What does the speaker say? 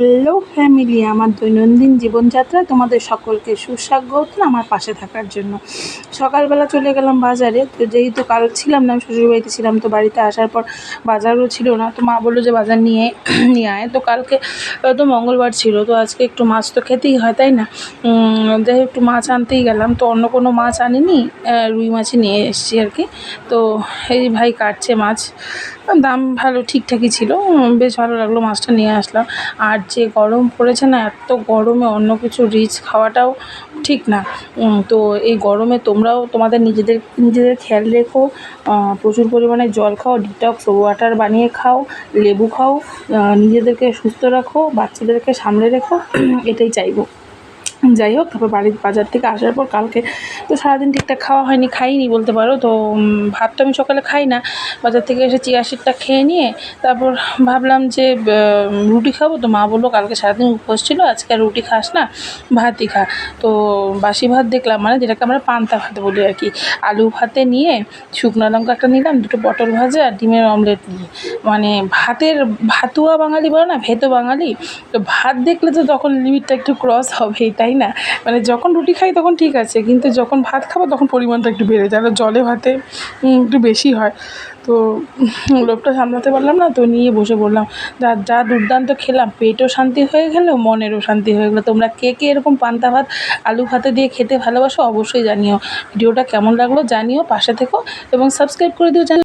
Hello family আমার দৈনন্দিন জীবনযাত্রায় তোমাদের সকলকে সুস্বাগত আমার পাশে থাকার জন্য। সকালবেলা চলে গেলাম বাজারে, তো যেহেতু কারোর ছিলাম না, আমি শ্বশুরবাড়িতে ছিলাম, তো বাড়িতে আসার পর বাজারও ছিল না। তো মা বলল যে বাজার নিয়ে নিয়ে আয়। তো কালকে, তো মঙ্গলবার ছিল, তো আজকে একটু মাছ তো খেতেই হয়, তাই না? যাই একটু মাছ আনতেই গেলাম। তো অন্য কোনো মাছ আনিনি রুই মাছই নিয়ে এসেছি আর কি। তো এই ভাই কাটছে মাছ। দাম ভালো ঠিকঠাকই ছিল বেশ ভালো লাগল মাছটা নিয়ে আসলাম। আর যে গরম পড়েছে না, এত গরমে অন্য কিছু রিচ খাওয়াটাও ঠিক না। তো এই গরমে তোমরাও তোমাদের নিজেদের নিজেদের খেয়াল রেখো। প্রচুর পরিমাণে জল খাও ডিটক্স ওয়াটার বানিয়ে খাও, লেবু খাও নিজেদেরকে সুস্থ রাখো, বাচ্চাদেরকে সামলে রেখো। এটাই চাইব। যাই হোক, তারপর বাড়ির বাজার থেকে আসার পর কালকে তো সারাদিন ঠিকঠাক খাওয়া হয়নি, খাইনি বলতে পারো। তো ভাত আমি সকালে খাই না। বাজার থেকে এসে চিয়া সিডটা খেয়ে নিয়ে তারপর ভাবলাম যে রুটি খাব। তো মা বলল, কালকে সারাদিন উপোস ছিল, আজকে রুটি খাস না, ভাতই খা। তো বাসি ভাত দেখলাম মানে যেটাকে আমরা পান্তা ভাত বলি আর কি। আলু ভাতে নিয়ে শুকনো লঙ্কা একটা নিলাম, দুটো পটল ভাজা আর ডিমের অমলেট নিয়ে। মানে ভাতের ভাতুয়া বাঙালি বলো না, ভেতো বাঙালি। তো ভাত দেখলে তো তখন লিমিটটা একটু ক্রস হবেই, তাই না? মানে যখন রুটি খাই তখন ঠিক আছে, কিন্তু যখন ভাত খাব তখন পরিমাণটা একটু বেড়ে যায়। জলে ভাতে একটু বেশি হয়। তো লোভটা সামলাতে পারলাম না, তো নিয়ে বসে বললাম যা যা দুর্দান্ত খেলাম, পেটও শান্তি হয়ে গেল, মনেরও শান্তি হয়ে গেলো। তোমরা কে কে এরকম পান্তা ভাত, আলু ভাতে দিয়ে খেতে ভালোবাসো অবশ্যই জানিও। ভিডিওটা কেমন লাগল জানিও, পাশে থেকো এবং সাবস্ক্রাইব করে দিও